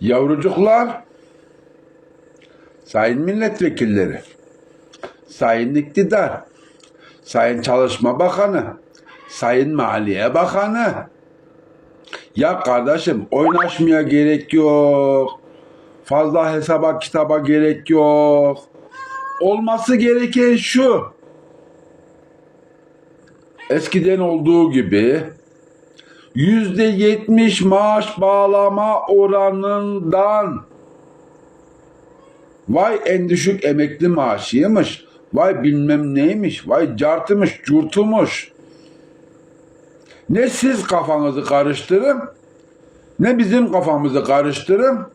Yavrucuklar, sayın milletvekilleri, sayın iktidar, sayın çalışma bakanı, sayın maliye bakanı. Ya kardeşim oynaşmaya gerek yok. Fazla hesaba kitaba gerek yok. Olması gereken şu. Eskiden olduğu gibi yüzde yetmiş maaş bağlama oranından vay en düşük emekli maaşıymış vay bilmem neymiş vay cartıymış curtumuş. Ne siz kafanızı karıştırın ne bizim kafamızı karıştırın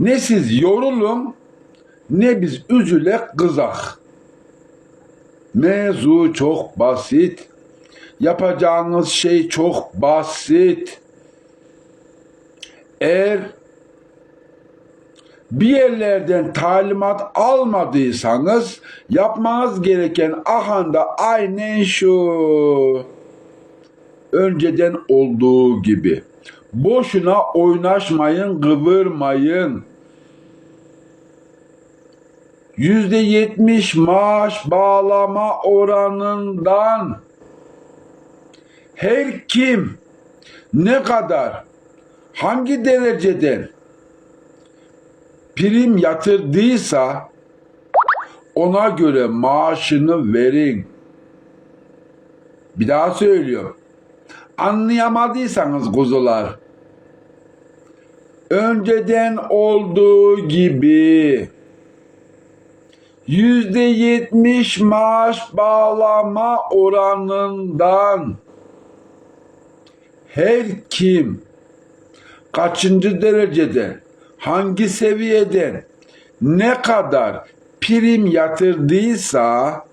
ne siz yorulun ne biz üzüle kızak mevzu çok basit Yapacağınız şey çok basit. Eğer bir yerlerden talimat almadıysanız yapmanız gereken ahanda aynen şu. Önceden olduğu gibi. Boşuna oynaşmayın, kıvırmayın. Yüzde yetmiş maaş bağlama oranından her kim ne kadar hangi dereceden prim yatırdıysa ona göre maaşını verin. Bir daha söylüyorum. Anlayamadıysanız kuzular önceden olduğu gibi yüzde yetmiş maaş bağlama oranından her kim kaçıncı dereceden, hangi seviyeden ne kadar prim yatırdıysa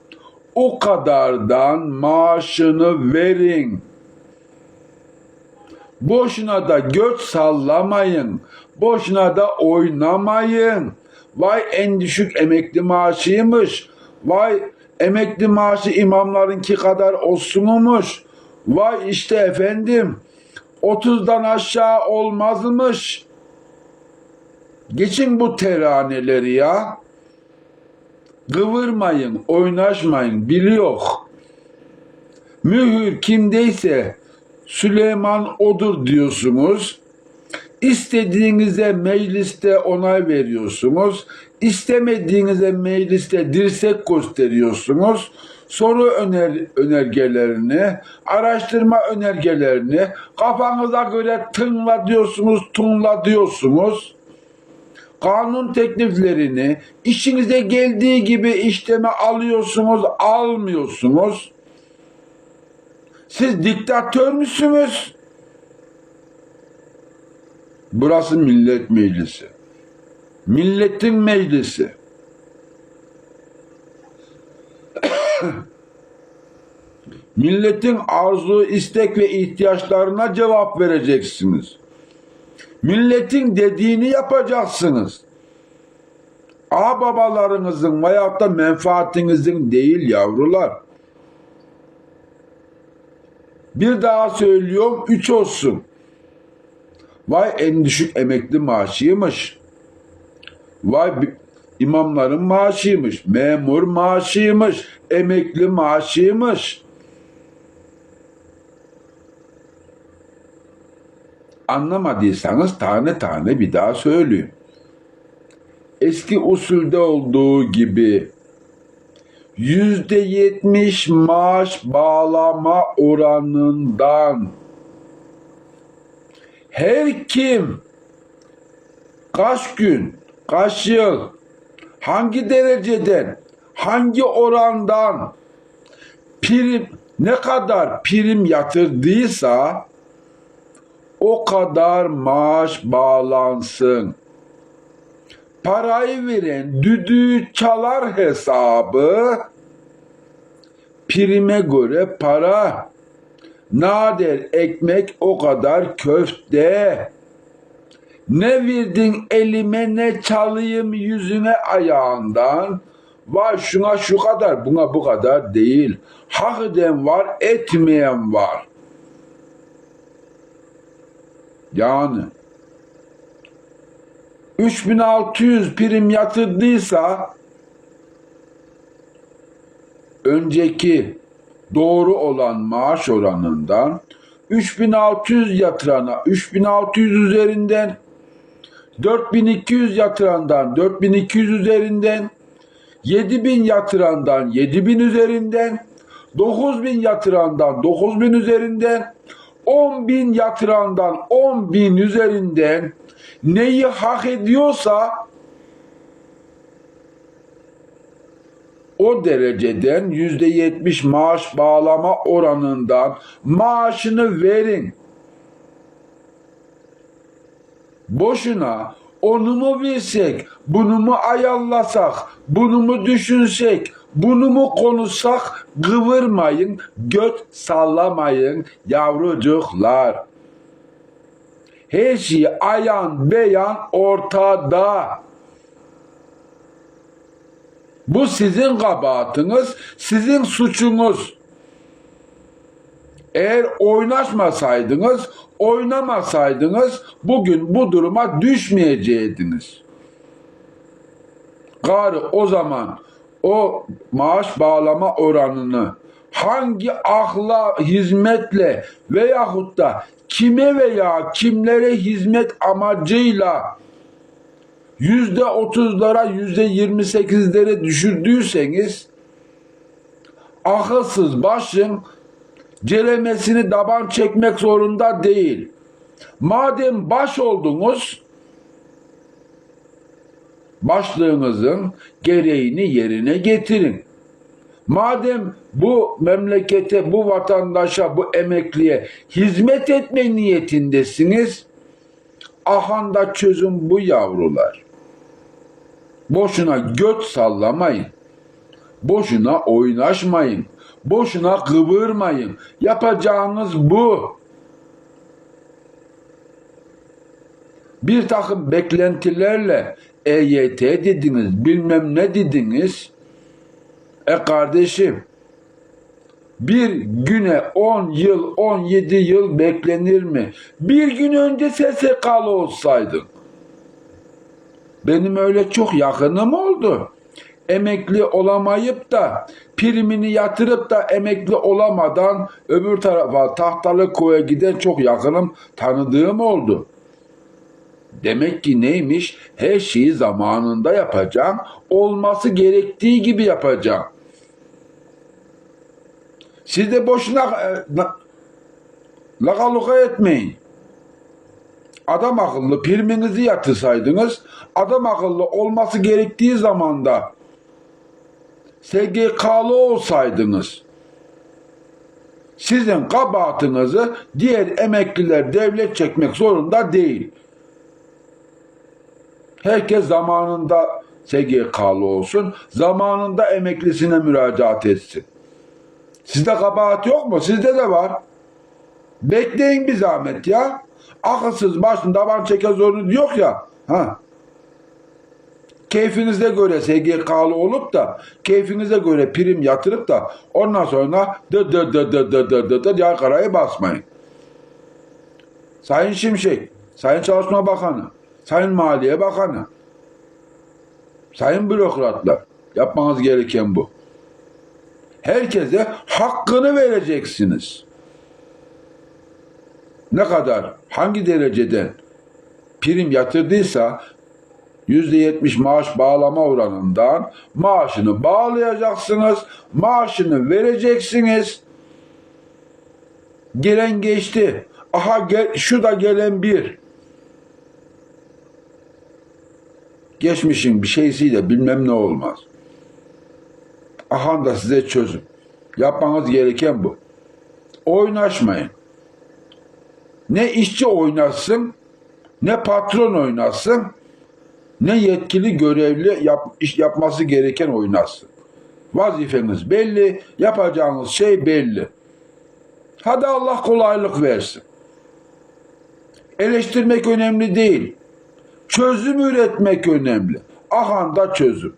o kadardan maaşını verin. Boşuna da göç sallamayın. Boşuna da oynamayın. Vay en düşük emekli maaşıymış. Vay emekli maaşı imamlarınki kadar olsunmuş. Vay işte efendim 30'dan aşağı olmazmış. Geçin bu teraneleri ya. Kıvırmayın, oynaşmayın, biliyor. Mühür kimdeyse Süleyman odur diyorsunuz. İstediğinize mecliste onay veriyorsunuz. İstemediğinize mecliste dirsek gösteriyorsunuz. Soru öner önergelerini, araştırma önergelerini kafanıza göre tınla diyorsunuz, tunla diyorsunuz. Kanun tekliflerini işinize geldiği gibi işleme alıyorsunuz, almıyorsunuz. Siz diktatör müsünüz? Burası millet meclisi. Milletin meclisi. Milletin arzu, istek ve ihtiyaçlarına cevap vereceksiniz. Milletin dediğini yapacaksınız. A babalarınızın veyahut da menfaatinizin değil yavrular. Bir daha söylüyorum, üç olsun. Vay en düşük emekli maaşıymış. Vay imamların maaşıymış, memur maaşıymış, emekli maaşıymış. Anlamadıysanız tane tane bir daha söyleyeyim. Eski usulde olduğu gibi yüzde yetmiş maaş bağlama oranından her kim kaç gün, kaç yıl, hangi dereceden, hangi orandan prim ne kadar prim yatırdıysa o kadar maaş bağlansın. Parayı veren düdüğü çalar hesabı prime göre para. Nadir ekmek o kadar köfte. Ne verdin elime ne çalayım yüzüne ayağından. Vay şuna şu kadar, buna bu kadar değil. Hak eden var, etmeyen var. Yani 3600 prim yatırdıysa önceki doğru olan maaş oranından 3600 yatırana 3600 üzerinden 4200 yatırandan 4200 üzerinden 7000 yatırandan 7000 üzerinden 9000 yatırandan 9000 üzerinden 10.000 yatırandan 10.000 üzerinden neyi hak ediyorsa o dereceden yüzde yetmiş maaş bağlama oranından maaşını verin. Boşuna onu mu bilsek, bunu mu ayallasak, bunu mu düşünsek, bunu mu konuşsak kıvırmayın, göt sallamayın yavrucuklar. Her şey ayan beyan ortada. Bu sizin kabahatiniz, sizin suçunuz. Eğer oynaşmasaydınız, oynamasaydınız bugün bu duruma düşmeyecektiniz. Gari o zaman o maaş bağlama oranını hangi ahla hizmetle veyahut da kime veya kimlere hizmet amacıyla yüzde otuzlara yüzde yirmi sekizlere düşürdüyseniz akılsız başın ceremesini daban çekmek zorunda değil. Madem baş oldunuz başlığınızın gereğini yerine getirin. Madem bu memlekete, bu vatandaşa, bu emekliye hizmet etme niyetindesiniz, ahanda çözüm bu yavrular. Boşuna göt sallamayın. Boşuna oynaşmayın. Boşuna kıvırmayın. Yapacağınız bu. Bir takım beklentilerle EYT dediniz, bilmem ne dediniz. E kardeşim, bir güne 10 yıl, 17 yıl beklenir mi? Bir gün önce SSK'lı olsaydın. Benim öyle çok yakınım oldu. Emekli olamayıp da primini yatırıp da emekli olamadan öbür tarafa tahtalı koya giden çok yakınım tanıdığım oldu. Demek ki neymiş? Her şeyi zamanında yapacağım. Olması gerektiği gibi yapacağım. Siz de boşuna e, la- etmeyin. Adam akıllı priminizi yatırsaydınız, adam akıllı olması gerektiği zamanda SGK'lı olsaydınız, sizin kabahatinizi diğer emekliler devlet çekmek zorunda değil. Herkes zamanında SGK'lı olsun, zamanında emeklisine müracaat etsin. Sizde kabahat yok mu? Sizde de var. Bekleyin bir zahmet ya. Akılsız başın davan çeke zorunlu yok ya. Ha. Keyfinize göre SGK'lı olup da keyfinize göre prim yatırıp da ondan sonra dı dı dı dı dı dı dı dı yakarayı basmayın. Sayın Şimşek, Sayın Çalışma Bakanı, Sayın Maliye Bakanı, Sayın bürokratlar yapmanız gereken bu. Herkese hakkını vereceksiniz. Ne kadar, hangi dereceden prim yatırdıysa %70 maaş bağlama oranından maaşını bağlayacaksınız, maaşını vereceksiniz. Gelen geçti. Aha gel, şu da gelen bir. Geçmişin bir şeysiyle bilmem ne olmaz. Aha da size çözüm. Yapmanız gereken bu. Oynaşmayın. Ne işçi oynasın, ne patron oynasın, ne yetkili görevli yap, iş yapması gereken oynasın. Vazifeniz belli, yapacağınız şey belli. Hadi Allah kolaylık versin. Eleştirmek önemli değil. Çözüm üretmek önemli. Ahanda çözüm.